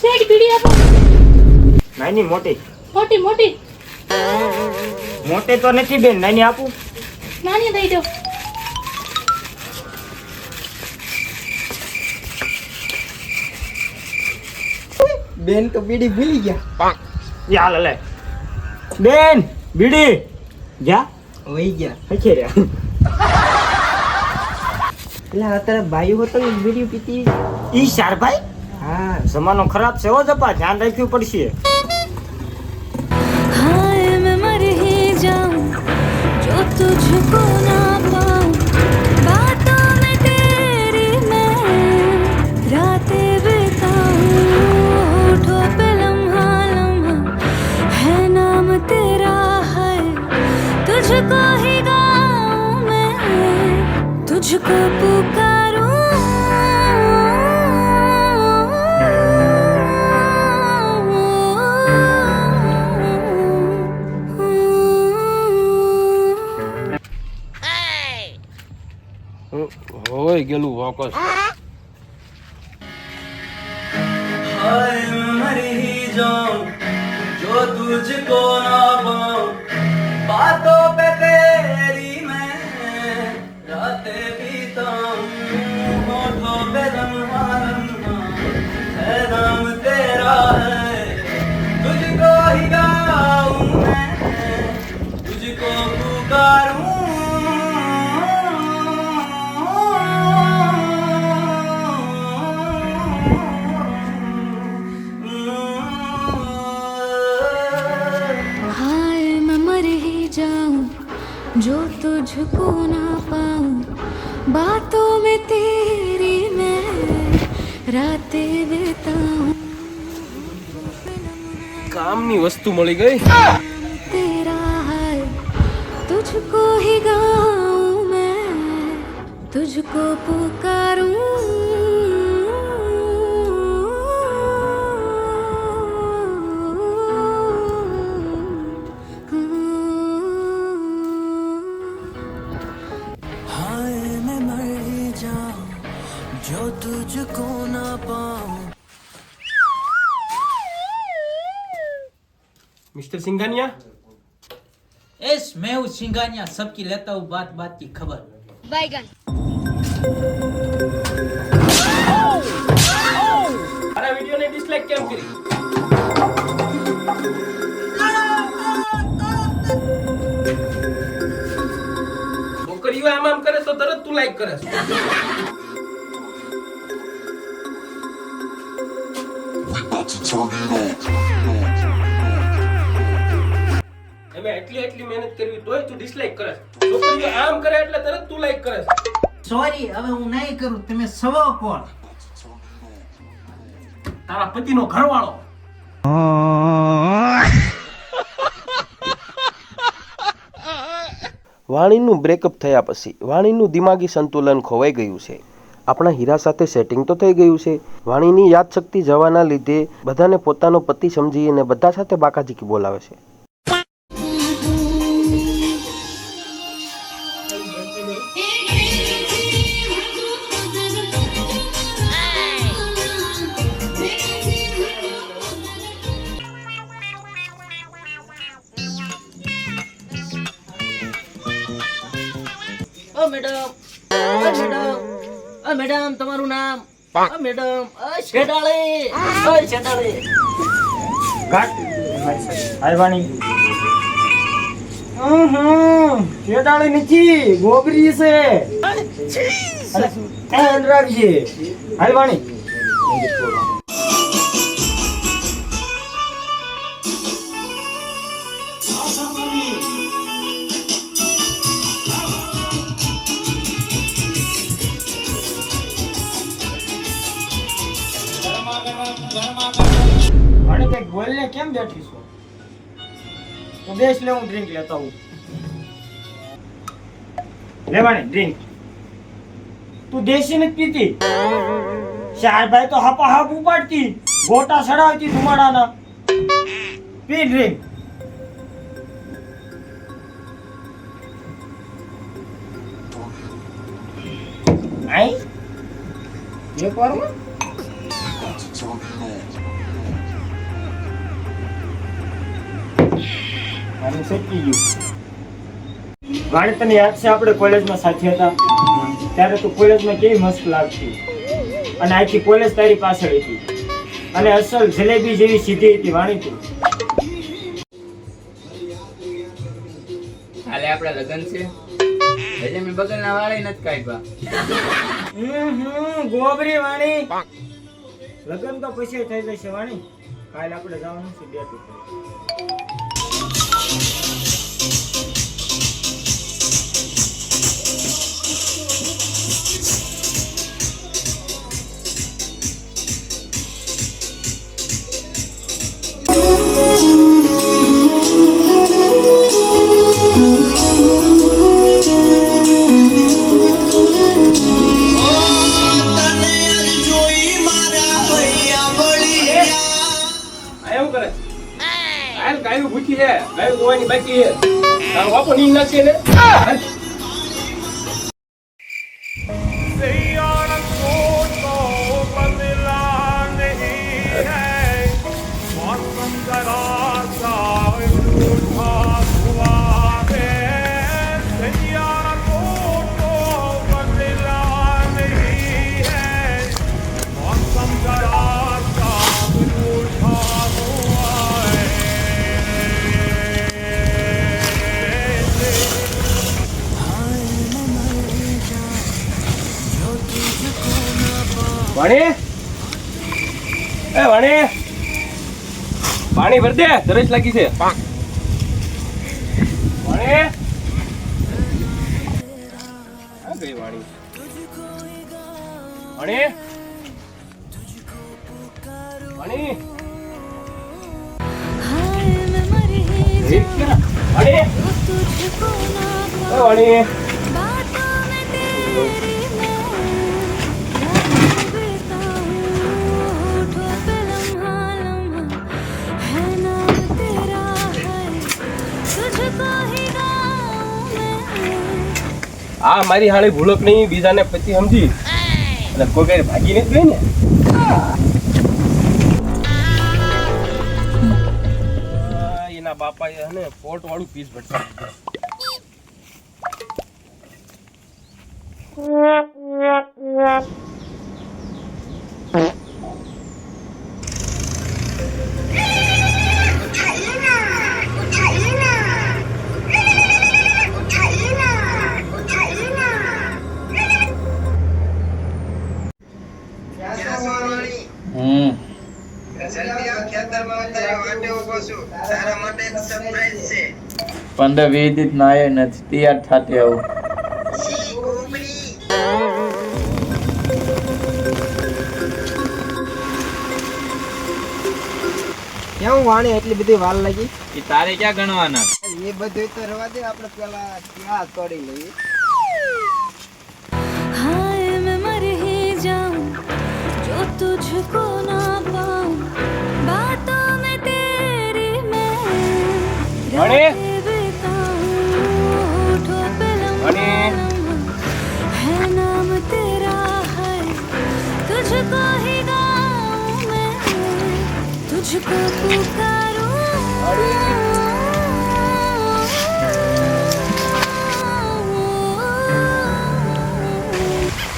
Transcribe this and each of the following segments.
શેક બીડી આપો. નાની મોટી. મોટી મોટી. મોટી તો નથી બેન નાની આપું. નાની દઈ દો. બેન તો બીડી ભૂલી ગયા. યાલ લે બેન બીડી જા. વહી ગયા. હખે રે એટલે અત્યારે ભાઈઓ હતો ને બીડી પીતી. ઈ ચાર ભાઈ? હા. જમાનો ખરાબ છે હો જપા ધ્યાન રાખવું પડશે. હાય મેં મર જાઉં. જો તુજકો થઈ ગયેલું ફોકસ જો તુજકો ના પાઉં બાતો जो तुझको ना पाऊं बातों में तेरी मैं रातें बिताऊं કામની વસ્તુ મળી ગઈ तेरा है तुझको ही गाऊं मैं तुझको पुकारूं મિસ્ટર સિંઘાનિયા एस मैं हूँ सिंगानिया सबकी लेता हूँ बात बात की खबर મારા વિડિયોને ડિસલાઈક કેમ કરી છોકરીઓ આમ આમ કરે તો તરત તું લાઈક કરે છે. એમાં એટલી એટલી મહેનત કરવી તોય તું ડિસલાઈક કરે છોકરીઓ આમ કરે એટલે તરત તું લાઈક કરે સોરી હવે હું નહીં કરું. તમે સવો કોણ? તારા પતિનો ઘરવાળો. વાણીનું બ્રેકઅપ થયા પછી વાણીનું દિમાગી સંતુલન ખોવાઈ ગયું છે. આપણા હીરા સાથે સેટિંગ તો થઈ ગયું છે. વાણીની યાદશક્તિ જવાના લીધે બધાને પોતાનો પતિ સમજીને બધા સાથે બાકાજીકી બોલાવે છે. ઓ મેડમ ઓ મેડમ ઓ મેડમ તમારું નામ? ઓ મેડમ ઓ શેડાળી ઓ શેડાળી ઘાટ. હાલવાની હમ શેડાળી નથી ગોબરી છે. અરે, હાલવાની વાણી કંઈક બોલ ને કેમ બેઠી છો? તો બેસ લે, હું ડ્રિંક લેતો આવું. લે વાણી ડ્રિંક તું દેશી નથી પીતી? ચાર ભાઈ તો હાપા હાપ ઉપાડતી. ગોટા સડાવતી ધુમાડાના. પી ડ્રિંક આઈ? એક વારમાં? અને સટકી ગયું. વાણી તને યાદ છે આપણે કોલેજમાં સાથે હતા. ત્યારે તું કોલેજમાં કેવી મસ્ત લાગતી. અને આખી કોલેજ તારી પાછળ હતી. અને અસલ જલેબી જેવી સીધી હતી વાણી તું કાલે આપડા લગ્ન છે. એટલે મેં બગલના વાળે નથી કાઢવા હમ હમ ગોબરી વાણી. લગ્ન તો પછી થઈ જશે વાણી. કાલે આપણે જવાનું છે ડેટ ઉપર એવું કરે ગાયું ભૂખી છે. ગાયું ધોવાની બાકી છે. તારો બાપો નીંદ નાખશે ને વાણી એ વાણી પાણી ભર દે દરજ લાગી છે વાણી આ ગઈ વાણી વાણી વાણી વાણી વાણી આ મારી હાળી ભૂલક નહીં, બીજાને પછી સમજી. અને કોઈ કઈ ભાગી નથી ગઈ ને. એના બાપા એ ને પોટ વાળું પીસ ભટકા હમ પંદરમાં નાય નથી તૈયાર થાતે આવું. કેમ વાણી એટલી બધી વાલ લાગી? એ તારે ક્યાં ગણવાના? એ બધું તો રવા દે આપણે પેલા ક્યાં તોડી લઈએ. હાય મેં મર જાઉં જો તુજકો ના પાઉં. मैं वाणी? रातें बिताऊं होठों पे लम्हा वाणी? लम्हा है नाम तेरा है तुझको ही गाऊं मैं तुझको पुकारूं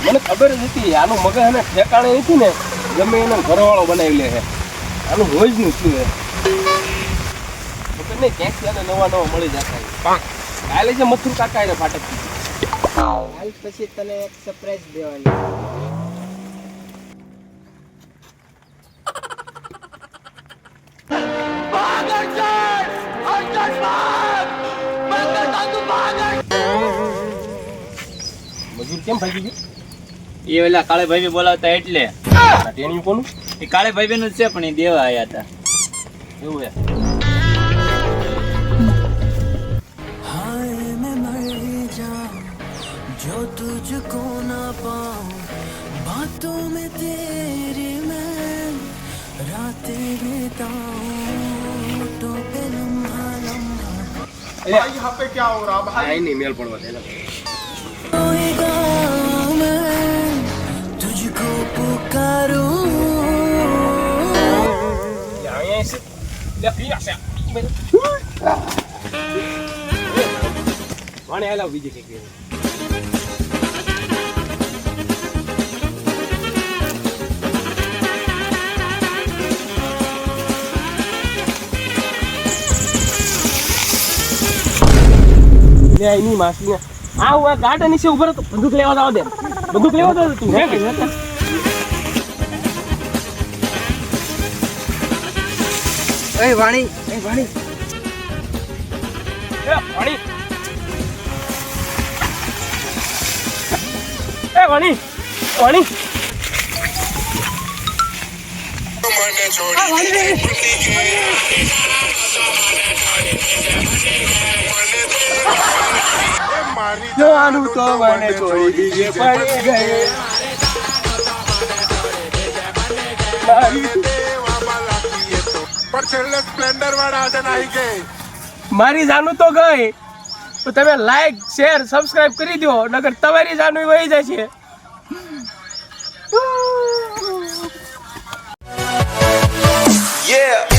મને ખબર જ હતી આનું મગજ એને ઠેકાણે નથી ને ગમે એનો ઘરવાળો બનાવી લે છે આનું રોજ નું શું છે ખબર નહીં ક્યાંક અને નવા નવા મળી જતા કાલે જે મથુર કાકા એને ફાટક હાલ પછી તને એક સરપ્રાઈઝ દેવાની. મજૂર કેમ ભાગી ગયું? એ ઓલા કાળે ભાઈ બોલાવતા એટલે. કોનું? એ કાળે ભાઈ બહેન જ છે પણ એ દેવા આયા હતા એવું હે रातें बिताऊं तो पे लम्हा लम्हा આઈ નહીં મેલ પડવા દે रोएगा मैं तुझको पुकारूं અહીંયા છે લે પીયા છે વાણે આલા બીજી કઈક લે એની માસી આ હું આ ગાર્ડન નીચે ઊભો હતો બંદૂક લેવા દાવ દે બંદૂક લેવા દાવ તું હે એ વાણી. એ વાણી. એ વાણી. એ વાણી. વાણી. જોવાનું તો મને છોડી બીજે પડી ગયે. મારી જાનું તો ગઈ. તો તમે લાઈક શેર સબસ્ક્રાઇબ કરી દો નગર તમારી જાનું વહી જશે. Yeah.